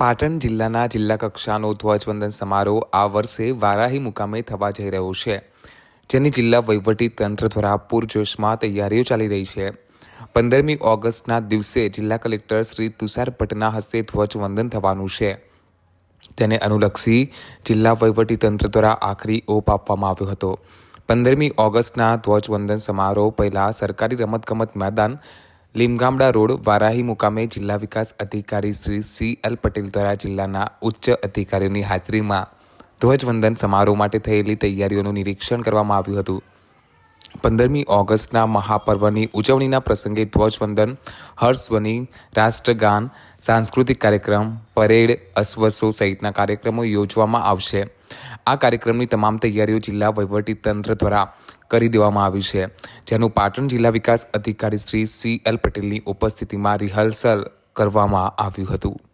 પાટણ જિલ્લાના જિલ્લા કક્ષાનો ધ્વજવંદન સમારોહ આ વર્ષે વારાહી મુકામે થવા જઈ રહ્યો છે, જેની જિલ્લા વહીવટી તંત્ર દ્વારા પૂરજોશમાં તૈયારીઓ ચાલી રહી છે. પંદરમી ઓગસ્ટના દિવસે જિલ્લા કલેક્ટર શ્રી તુષાર ભટ્ટના હસ્તે ધ્વજવંદન થવાનું છે. તેને અનુલક્ષી જિલ્લા વહીવટી તંત્ર દ્વારા આખરી ઓપ આપવામાં આવ્યો હતો. પંદરમી ઓગસ્ટના ધ્વજવંદન સમારોહ પહેલાં સરકારી રમતગમત મેદાન લીમગામડા રોડ, વારાહી મુકામે જિલ્લા વિકાસ અધિકારી શ્રી સી એલ પટેલ દ્વારા જિલ્લાના ઉચ્ચ અધિકારીઓની હાજરીમાં ધ્વજવંદન સમારોહ માટે થયેલી તૈયારીઓનું નિરીક્ષણ કરવામાં આવ્યું હતું. પંદરમી ઓગસ્ટના મહાપર્વની ઉજવણીના પ્રસંગે ધ્વજવંદન હર્ષવની રાષ્ટ્રગાન સાંસ્કૃતિક કાર્યક્રમ, પરેડ, અશ્વસો સહિતના કાર્યક્રમો યોજવામાં આવશે. આ કાર્યક્રમની તમામ તૈયારીઓ જિલ્લા તંત્ર દ્વારા કરી દેવામાં આવી છે, જેનું પાટણ જિલ્લા વિકાસ અધિકારી શ્રી સી એલ પટેલની ઉપસ્થિતિમાં રિહર્સલ કરવામાં આવ્યું હતું.